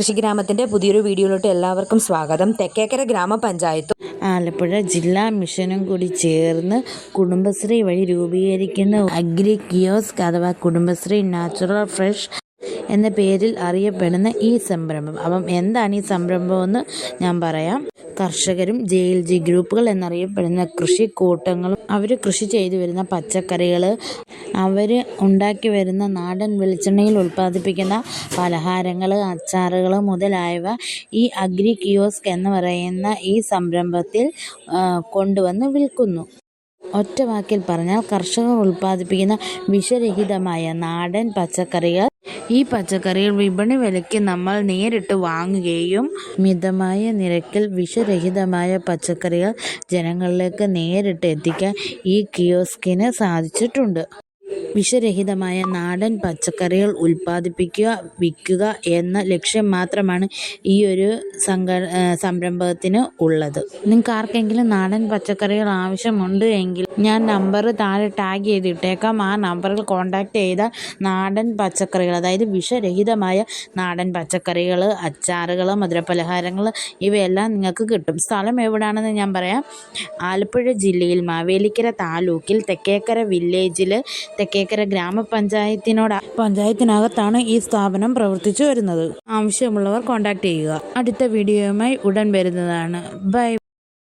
കൃഷിഗ്രാമത്തിന്റെ പുതിയൊരു വീഡിയോയിലോട്ട് എല്ലാവർക്കും സ്വാഗതം. തെക്കേക്കര ഗ്രാമപഞ്ചായത്തും ആലപ്പുഴ ജില്ലാ മിഷനും കൂടി ചേർന്ന് കുടുംബശ്രീ വഴി രൂപീകരിക്കുന്ന അഗ്രി കിയോസ്ക് അഥവാ കുടുംബശ്രീ നാച്ചുറൽ ഫ്രഷ് എന്ന പേരിൽ അറിയപ്പെടുന്ന ഈ സംരംഭം. അപ്പം എന്താണ് ഈ സംരംഭമെന്ന് ഞാൻ പറയാം. കർഷകരും ജെ എൽ ജി ഗ്രൂപ്പുകൾ എന്നറിയപ്പെടുന്ന കൃഷി കൂട്ടങ്ങളും അവർ കൃഷി ചെയ്തു വരുന്ന പച്ചക്കറികൾ അവർ ഉണ്ടാക്കി വരുന്ന നാടൻ വെളിച്ചെണ്ണയിൽ ഉൽപ്പാദിപ്പിക്കുന്ന പലഹാരങ്ങൾ അച്ചാറുകൾ മുതലായവ ഈ അഗ്രി കിയോസ്ക് എന്ന് പറയുന്ന ഈ സംരംഭത്തിൽ കൊണ്ടുവന്ന് വിൽക്കുന്നു. ഒറ്റ വാക്കിൽ പറഞ്ഞാൽ കർഷകർ ഉൽപ്പാദിപ്പിക്കുന്ന വിഷരഹിതമായ നാടൻ പച്ചക്കറികൾ ഈ പച്ചക്കറികൾ വിപണി വിലയ്ക്ക് നമ്മൾ നേരിട്ട് വാങ്ങുകയും മിതമായ നിരക്കിൽ വിഷരഹിതമായ പച്ചക്കറികൾ ജനങ്ങളിലേക്ക് നേരിട്ട് എത്തിക്കാൻ ഈ കിയോസ്കിന് സാധിച്ചിട്ടുണ്ട്. വിഷരഹിതമായ നാടൻ പച്ചക്കറികൾ ഉൽപ്പാദിപ്പിക്കുക വിൽക്കുക എന്ന ലക്ഷ്യം മാത്രമാണ് ഈ ഒരു സംഘ സംരംഭത്തിന് ഉള്ളത്. നിങ്ങൾക്ക് ആർക്കെങ്കിലും നാടൻ പച്ചക്കറികൾ ആവശ്യമുണ്ട് എങ്കിൽ ഞാൻ നമ്പർ താഴെ ടാഗ് ചെയ്തിട്ടേക്കാം. ആ നമ്പറിൽ കോൺടാക്ട് ചെയ്താൽ നാടൻ പച്ചക്കറികൾ അതായത് വിഷരഹിതമായ നാടൻ പച്ചക്കറികൾ അച്ചാറുകൾ മധുരപലഹാരങ്ങൾ ഇവയെല്ലാം നിങ്ങൾക്ക് കിട്ടും. സ്ഥലം എവിടെയാണെന്ന് ഞാൻ പറയാം. ആലപ്പുഴ ജില്ലയിൽ മാവേലിക്കര താലൂക്കിൽ തെക്കേക്കര വില്ലേജിൽ തെക്കേക്കര ഗ്രാമപഞ്ചായത്തിനോട് പഞ്ചായത്തിനകത്താണ് ഈ സ്ഥാപനം പ്രവർത്തിച്ചു വരുന്നത്. ആവശ്യമുള്ളവർ കോൺടാക്ട് ചെയ്യുക. അടുത്ത വീഡിയോയുമായി ഉടൻ വരുന്നതാണ്. ബൈ.